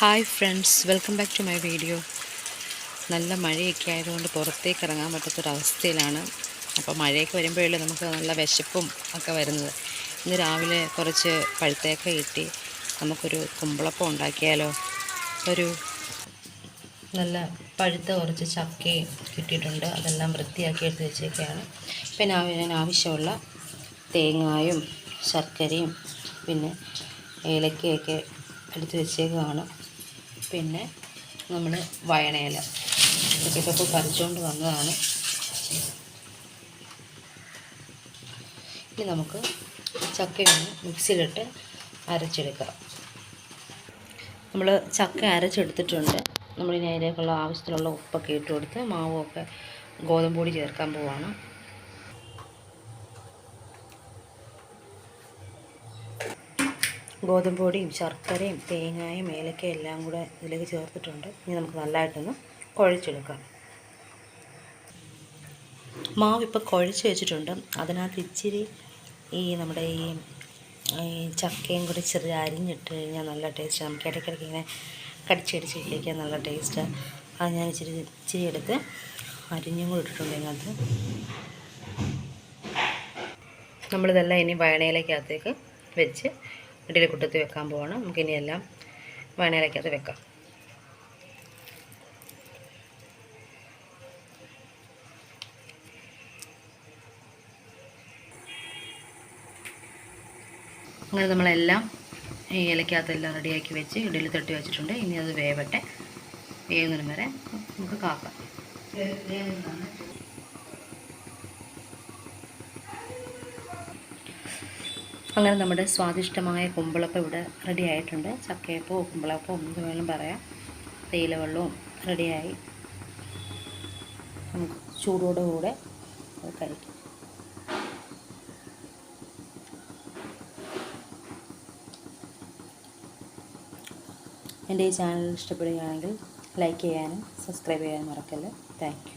Hi friends welcome back to my video നല്ല മഴയൊക്കെ ആയതുകൊണ്ട് പുറത്തേക്ക് ഇറങ്ങാൻ പറ്റാത്തൊരവസ്ഥയിലാണ്. അപ്പോൾ മഴയൊക്കെ വരുമ്പോഴല്ലേ നമുക്ക് നല്ല വിശപ്പും ഒക്കെ വരുന്നത്. ഇന്ന് രാവിലെ കുറച്ച് പഴുത്തേക്ക കിട്ടി. നമുക്കൊരു കുമ്പളപ്പം ഉണ്ടാക്കിയാലോ? ഒരു നല്ല പഴുത്ത കുറച്ച് ചക്കയും കിട്ടിയിട്ടുണ്ട്. അതെല്ലാം വൃത്തിയാക്കി എടുത്ത് വെച്ചേക്കാണ്. പിന്നെ അതിന് ആവശ്യമുള്ള തേങ്ങായും ശർക്കരയും പിന്നെ ഏലക്കയൊക്കെ എടുത്ത് വെച്ചേക്കുകയാണ് പിന്നെ നമ്മൾ വയണയില ഇതൊക്കെ പറിച്ചുകൊണ്ട് വന്നതാണ്. ഇനി നമുക്ക് ചക്കയൊന്ന് മിക്സിയിലിട്ട് അരച്ചെടുക്കാം നമ്മൾ ചക്ക അരച്ചെടുത്തിട്ടുണ്ട്. നമ്മളിനി അതിലേക്കുള്ള ആവശ്യത്തിനുള്ള ഉപ്പൊക്കെ ഇട്ട് കൊടുത്ത് മാവുമൊക്കെ ഗോതമ്പ് പൊടി ചേർക്കാൻ പോവാണ്. ഗോതമ്പ് പൊടിയും ശർക്കരയും തേങ്ങയും ഏലക്കയും എല്ലാം കൂടെ ഇതിലേക്ക് ചേർത്തിട്ടുണ്ട്. ഇനി നമുക്ക് നല്ലതായിട്ടൊന്ന് കുഴച്ചെടുക്കാം. മാവ് ഇപ്പോൾ കുഴച്ച് വെച്ചിട്ടുണ്ട്. അതിനകത്ത് ഇച്ചിരി ഈ നമ്മുടെ ഈ ചക്കയും കൂടി ചെറിയ അരിഞ്ഞിട്ട് കഴിഞ്ഞാൽ നല്ല ടേസ്റ്റ്. നമുക്ക് ഇടയ്ക്കിടയ്ക്ക് ഇങ്ങനെ കടിച്ചടിച്ച് കഴിക്കാൻ നല്ല ടേസ്റ്റ്. അത് ഞാൻ ഇച്ചിരി ഇച്ചിരി എടുത്ത് അരിഞ്ഞും കൂടി ഇട്ടിട്ടുണ്ട് ഇതിനകത്ത്. നമ്മളിതെല്ലാം ഇനി വയണയിലേക്കകത്തേക്ക് വെച്ച് ഇഡലി കുട്ടത്ത് വെക്കാൻ പോവാണ്. നമുക്കിനി എല്ലാം വയണയിലേക്കകത്ത് വെക്കാം. അങ്ങനെ നമ്മളെല്ലാം ഈ ഇലക്കകത്തെല്ലാം റെഡിയാക്കി വെച്ച് ഇഡലി തട്ടി വെച്ചിട്ടുണ്ട്. ഇനി അത് വേവട്ടെ. വേവുന്നതിന് വരെ നമുക്ക് കാക്കാം. അങ്ങനെ നമ്മുടെ സ്വാദിഷ്ടമായ കുമ്പളപ്പം ഇവിടെ റെഡി ആയിട്ടുണ്ട്. ചക്കയപ്പോ കുമ്പളപ്പോ എന്ത് വേണം പറയാം തേയില വെള്ളവും റെഡിയായി നമുക്ക് ചൂടോടുകൂടെ അത് കഴിക്കാം. എന്റെ ഈ ചാനൽ ഇഷ്ടപ്പെടുകയാണെങ്കിൽ ലൈക്ക് ചെയ്യാനും സബ്സ്ക്രൈബ് ചെയ്യാനും മറക്കല്ലേ. താങ്ക്